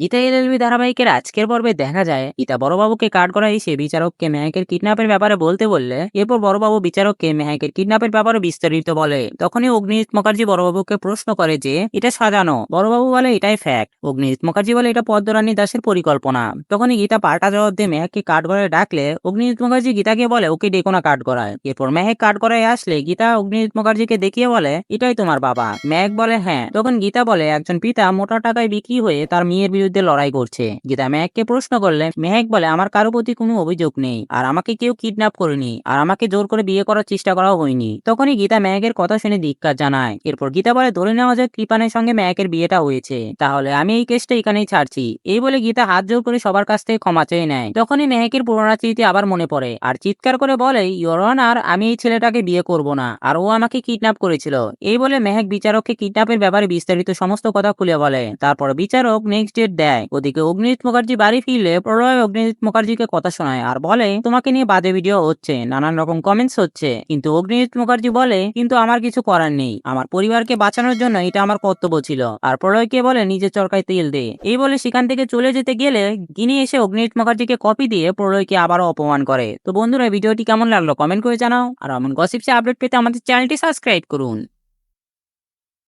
Gita LLB ধারাবাহিকের আজকের পর্বে দেখা যায়, গীতা বড়বাবুকে কাঠ করা এসে বিচারককে মেহাকের কিডন্যাপের ব্যাপারে বলতে বললে, এরপর বড়বাবু বিচারককে মেহাকের কিডন্যাপের ব্যাপারে বিস্তারিত বলে। তখনই অগ্নিজিৎ মুখার্জি বড়বাবুকে প্রশ্ন করে যে, এটা সাজানো? বড়বাবু বলে, এটাই ফ্যাক্ট অগ্নিজিৎ মুখার্জি বলে, এটা পদ্মরানী দাসের পরিকল্পনা। তখনই গীতা পাল্টা জবাব দিয়ে মেহাককে কাঠ করায় ডাকলে, অগ্নিজিৎ মুখার্জি গীতাকে বলে, ওকে ডেকো না করায় এরপর মেহেক কাঠ করায় আসলে গীতা অগ্নিজিৎ মুখার্জিকে দেখিয়ে বলে, এটাই তোমার বাবা। মেহেক বলে হ্যাঁ। তখন গীতা বলে, একজন পিতা মোটা টাকায় বিক্রি হয়ে তার মেয়ের বিরুদ্ধে লড়াই করছে। গীতা মেহেককে প্রশ্ন করলে মেহেক বলে, আমার কারও প্রতি কোনো অভিযোগ নেই, আর আমাকে কেউ কিডন্যাপ করেনি, আর আমাকে জোর করে বিয়ে করার চেষ্টা করাও হয়নি। তখনই গীতা মেহেকের কথা শুনে ধিক্কার জানায়। এরপর গীতা বলে, ধরে নেওয়া যায় কৃপানের সঙ্গে মেহেকের বিয়েটা হয়েছে, তাহলে আমি এই কেসটা এখানেই ছাড়ছি। এই বলে গীতা হাত জোর করে সবার কাছ থেকে ক্ষমা চেয়ে নেয়। তখনই মেহেকের পুনরাচিতি আবার মনে পড়ে, আর চিৎকার করে বলে ইয়রন আর আমি এই ছেলেটাকে বিয়ে করব না, আর ও আমাকে কিডন্যাপ করেছিল। এই বলে মেহেক বিচারককে কিডন্যাপের ব্যাপারে বিস্তারিত সমস্ত কথা খুলে বলে। তারপর বিচারক নেক্সট ডেট দেয়। ওদিকে অগ্নিজিৎ মুখার্জি বাড়ি ফিরলে প্রলয় অগ্নিজিৎ মুখার্জিকে কথা শোনায় আর বলে, তোমাকে নিয়ে বাজে ভিডিও হচ্ছে, নানান রকম কমেন্টস হচ্ছে। কিন্তু অগ্নিজিৎ মুখার্জি বলে, কিন্তু আমার কিছু করার নেই। আমার পরিবারকে বাঁচানোর জন্য এটা আমার কর্তব্য ছিল। আর প্রলয়কে বলে নিজের চরকায় তেল দে। এই বলে সেখান থেকে চলে যেতে গেলে গিনি এসে অগ্নিজিৎ মুখার্জিকে কপি দিয়ে প্রলয়কে আবারও অপমান করে। তো বন্ধুরা ভিডিওটি কেমন লাগল? কমেন্ট করে জানাও। আর এমন গসিপসে আপডেট পেতে আমাদের চ্যানেলটি সাবস্ক্রাইব করুন।